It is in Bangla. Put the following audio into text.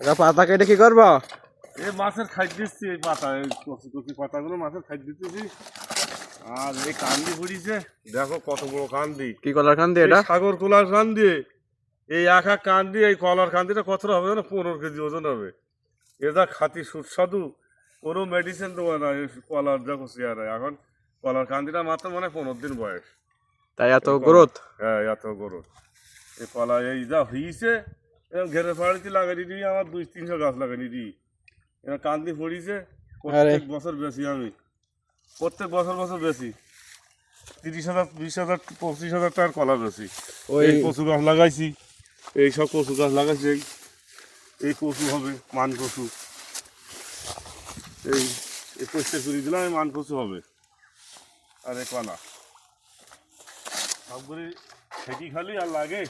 এটা পাতা কেটে কি করব? এই মাছের খাদ্য দিচ্ছি এই পাতা এই কচি কচি পাতাগুলো মাছের খাদ্য দিতেছি। আর এই কান্দি পড়িছে দেখো কত বড় কান্দি। কি কলার খান দিয়ে এটা সাগর কলার কান্দি। এই এক এক কান্দি এই কলার কান্দিটা কত হবে জানো? পনেরো কেজি ওজন হবে। এটা খাতি সুস্বাদু কোনো মেডিসিন দেবো না এই কলার দেখো চেয়ারা এখন কলার কান্দিটা মাত্র মানে পনেরো দিন বয়স। তাই এত গ্রোথ? হ্যাঁ এত গরু এই কলা এই যা হইছে এরকম ঘেরে ফাড়িতে লাগাই দিই আমার দুই তিনশো গাছ লাগাই দিই এবার কান্দি পড়িছে প্রত্যেক বছর বেশি আমি। প্রত্যেক বছর বছর বেশি। তিরিশ হাজার বিশ হাজার পঁচিশ হাজার টাকার কলা বেশি। ওই কচু গাছ লাগাইছি এই সব কচু গাছ লাগাইছি এই এই কচু হবে মান কচু। এই এই পরিষ্কার করে দিলাম এই মান কচু হবে। আর এই কলা। সবগুলি খেটি খালি আর লাগে।